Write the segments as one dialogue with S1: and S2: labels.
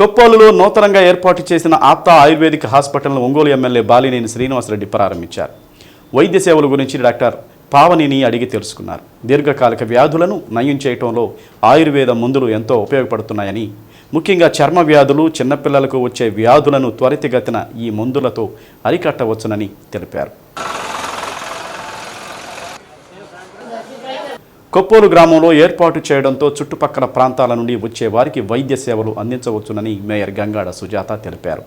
S1: కొప్పాలులో నూతనంగా ఏర్పాటు చేసిన ఆప్తా ఆయుర్వేదిక్ హాస్పిటల్ను ఒంగోలు ఎమ్మెల్యే బాలినేని శ్రీనివాసరెడ్డి ప్రారంభించారు. వైద్య సేవల గురించి డాక్టర్ పావనిని అడిగి తెలుసుకున్నారు. దీర్ఘకాలిక వ్యాధులను నయం చేయటంలో ఆయుర్వేద మందులు ఎంతో ఉపయోగపడుతున్నాయని ముఖ్యంగా చర్మ వ్యాధులు చిన్నపిల్లలకు వచ్చే వ్యాధులను త్వరితగతిన ఈ మందులతో అరికట్టవచ్చునని తెలిపారు. కొప్పోలు గ్రామంలో ఏర్పాటు చేయడంతో చుట్టుపక్కల ప్రాంతాల నుండి వచ్చే వారికి వైద్య సేవలు అందించవచ్చునని మేయర్ గంగాడ సుజాత తెలిపారు.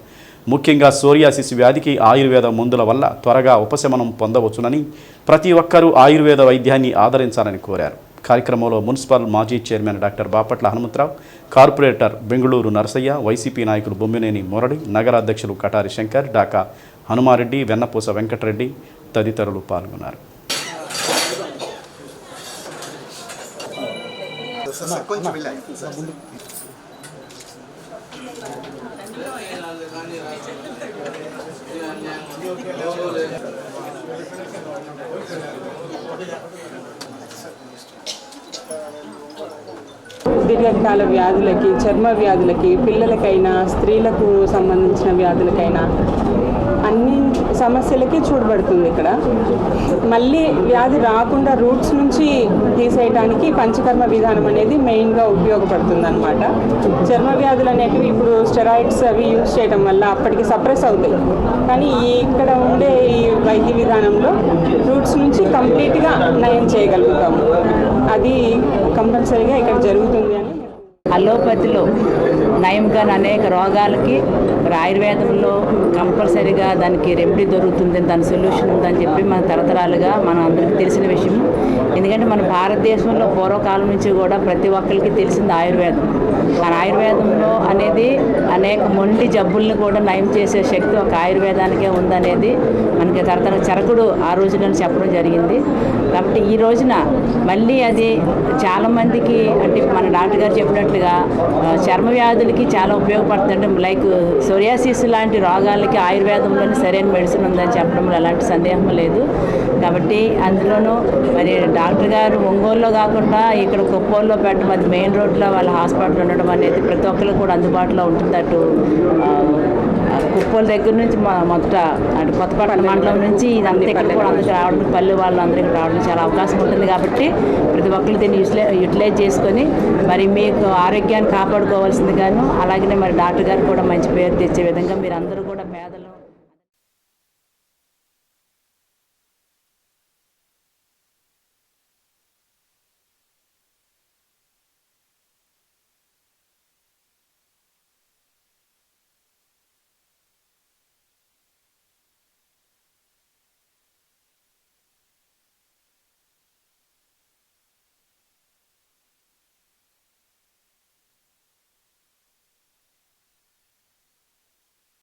S1: ముఖ్యంగా సోరియాసిస్ వ్యాధికి ఆయుర్వేద మందుల వల్ల త్వరగా ఉపశమనం పొందవచ్చునని ప్రతి ఒక్కరూ ఆయుర్వేద వైద్యాన్ని ఆదరించాలని కోరారు. కార్యక్రమంలో మున్సిపల్ మాజీ chairman doctor Bapatla Hanumantharao corporator Bengaluru Narasayya YCP నాయకులు బొమ్మినేని మురళి నగర అధ్యక్షులు కటారి శంకర్ డాకా హనుమారెడ్డి వెన్నపూస వెంకటరెడ్డి తదితరులు పాల్గొన్నారు.
S2: కొంచెం వెళ్ళాయి
S3: దీర్ఘకాల వ్యాధులకి చర్మ వ్యాధులకి పిల్లలకైనా స్త్రీలకు సంబంధించిన వ్యాధులకైనా అన్ని సమస్యలకి చూడబడుతుంది ఇక్కడ. మళ్ళీ వ్యాధి రాకుండా రూట్స్ నుంచి తీసేయడానికి పంచకర్మ విధానం అనేది మెయిన్గా ఉపయోగపడుతుంది అనమాట చర్మ వ్యాధులు అనేటివి ఇప్పుడు స్టెరాయిడ్స్ అవి యూజ్ చేయడం వల్ల అప్పటికి సప్రెస్ అవుతాయి. కానీ ఈ ఇక్కడ ఉండే ఈ వైద్య విధానంలో రూట్స్ నుంచి కంప్లీట్గా నయం చేయగలుగుతాము. అది కంపల్సరీగా ఇక్కడ జరుగుతుంది అని
S4: అలోపతిలో నయంగా అనేక రోగాలకి మరి ఆయుర్వేదంలో కంపల్సరీగా దానికి రెమెడీ దొరుకుతుంది దాని సొల్యూషన్ ఉందని చెప్పి మన తరతరాలుగా మన అందరికీ తెలిసిన విషయం. ఎందుకంటే మన భారతదేశంలో పూర్వకాలం నుంచి కూడా ప్రతి ఒక్కరికి తెలిసింది ఆయుర్వేదం. మన ఆయుర్వేదంలో అనేది అనేక మొండి జబ్బుల్ని కూడా నయం చేసే శక్తి ఒక ఆయుర్వేదానికే ఉందనేది మనకి తరతర చరకుడు ఆ రోజులను చెప్పడం జరిగింది. కాబట్టి ఈ రోజున మళ్ళీ అది చాలామందికి అంటే మన డాక్టర్ గారు చెప్పినట్లుగా చర్మ వ్యాధులకి చాలా ఉపయోగపడుతుంది లైక్ సోరియాసిస్ లాంటి రోగాలకి ఆయుర్వేదంలోనే సరైన మెడిసిన్ ఉందని చెప్పడంలో ఎలాంటి సందేహం లేదు. కాబట్టి అందులోనూ మరి డాక్టర్ గారు ఒంగోలులో కాకుండా ఇక్కడ కుప్పోల్లో పెట్టడం అది మెయిన్ రోడ్లో వాళ్ళ హాస్పిటల్ ఉండడం అనేది ప్రతి ఒక్కరికి కూడా అందుబాటులో ఉంటుంది అటు కుప్పల దగ్గర నుంచి మొదట అటు కొత్తపట్నం మండలం నుంచి ఇదంతా ఇక్కడ కూడా అందరికి రావడం పల్లె వాళ్ళు రావడం చాలా అవకాశం ఉంటుంది కాబట్టి ప్రతి ఒక్కరు దీన్ని యూటిలైజ్ చేసుకొని మరి మీకు ఆరోగ్యాన్ని కాపాడుకోవాల్సిందిగాను అలాగనే మరి డాక్టర్ గారు కూడా మంచి పేరు తెచ్చే విధంగా మీరు అందరూ కూడా పేదలు